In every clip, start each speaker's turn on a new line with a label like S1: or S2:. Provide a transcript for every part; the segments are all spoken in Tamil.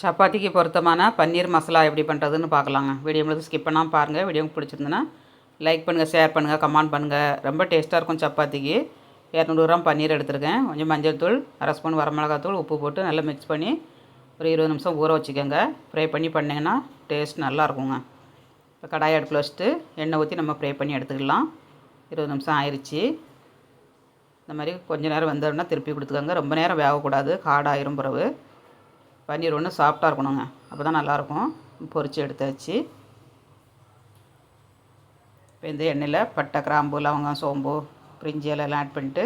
S1: சப்பாத்திக்கு பொருத்தமான பன்னீர் மசாலா எப்படி பண்ணுறதுன்னு பார்க்கலாங்க. வீடியோ முழுக்க ஸ்கிப் பண்ணாமல் பாருங்கள் வீடியோ பிடிச்சிருந்துன்னா லைக் பண்ணுங்கள் ஷேர் பண்ணுங்கள் கமெண்ட் பண்ணுங்கள் ரொம்ப டேஸ்ட்டாக இருக்கும் சப்பாத்திக்கு. இரநூறு கிராம் பன்னீர் எடுத்திருக்கேன். கொஞ்சம் மஞ்சள் தூள் அரை ஸ்பூன் வரமிளகாத்தூள் உப்பு போட்டு நல்லா மிக்ஸ் பண்ணி ஒரு இருபது நிமிஷம் ஊற வச்சுக்கோங்க. ஃப்ரை பண்ணி பண்ணிங்கன்னா டேஸ்ட் நல்லாயிருக்குங்க இப்போ கடாய் அடுப்பில் வச்சுட்டு எண்ணெய் ஊற்றி நம்ம ஃப்ரை பண்ணி எடுத்துக்கலாம். இருபது நிமிஷம் ஆயிடுச்சு இந்த மாதிரி கொஞ்ச நேரம் வெந்தோடனே திருப்பி கொடுத்துக்கோங்க. ரொம்ப நேரம் வேகக்கூடாது. காடாயிரும் பிறகு. பன்னீர் ஒன்று சாஃப்டாக இருக்கணுங்க. அப்போ தான் நல்லாயிருக்கும். பொரித்து எடுத்தாச்சு. இப்போ இந்த எண்ணெயில் பட்டை கிராம்பு லவங்கம் சோம்பு பிரிஞ்சி எல்லாம் ஆட் பண்ணிட்டு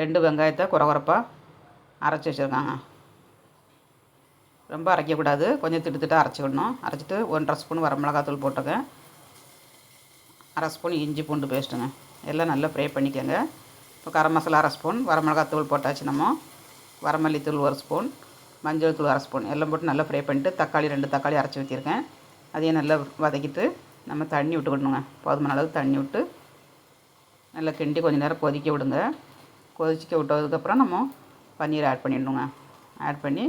S1: ரெண்டு வெங்காயத்தை குறகுறப்பாக அரைச்சி வச்சுருக்காங்க. ரொம்ப அரைக்கக்கூடாது. கொஞ்சம் திட்டு அரைச்சிக்கணும். அரைச்சிட்டு ஒன்றரை ஸ்பூன் வரமிளகாத்தூள் போட்டுக்கேன் அரை ஸ்பூன் இஞ்சி பூண்டு பேஸ்ட்டுங்க. எல்லாம் நல்லா ஃப்ரை பண்ணிக்கோங்க. இப்போ கரம் மசாலா அரை ஸ்பூன் வரமிளகாத்தூள் போட்டாச்சு நம்ம. வரமல்லித்தூள் ஒரு ஸ்பூன். மஞ்சள் தூள் அரை ஸ்பூன் எல்லாம் போட்டு நல்லா ஃப்ரை பண்ணிட்டு தக்காளி ரெண்டு தக்காளி அரைச்சி ஊற்றிருக்கேன் அதையும் நல்லா வதக்கிட்டு நம்ம தண்ணி விட்டுக்கணுங்க. போதுமான அளவுக்கு தண்ணி விட்டு நல்லா கிண்டி கொஞ்சம் நேரம் கொதிக்க விடுங்க. கொதிக்க விட்டதுக்கப்புறம் நம்ம பன்னீர் ஆட் பண்ணிடணுங்க. ஆட் பண்ணி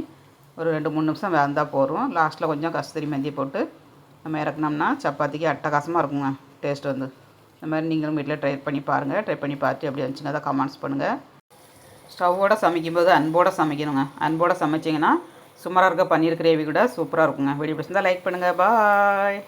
S1: ஒரு ரெண்டு மூணு நிமிஷம் வந்தால் போதும். லாஸ்ட்டில் கொஞ்சம் கஸ்தூரி மெந்தி போட்டு நம்ம இறக்குனோம்னா சப்பாத்திக்கு அட்டகாசமாக இருக்குங்க. டேஸ்ட் வந்து. இந்த மாதிரி நீங்களும் வீட்டில் ட்ரை பண்ணி பாருங்கள் ட்ரை பண்ணி பார்த்து எப்படி இருந்துச்சுன்னா அதை கமெண்ட்ஸ் பண்ணுங்கள் ஸ்டவ்வோடு சமைக்கும்போது அன்போடு சமைக்கணுங்க. அன்போடு சமைச்சிங்கன்னா சுமாராக இருக்க பன்னீர் கிரேவி கூட சூப்பராக இருக்குங்க. வீடியோ பிடிச்சிருந்தால் லைக் பண்ணுங்கள் பாய்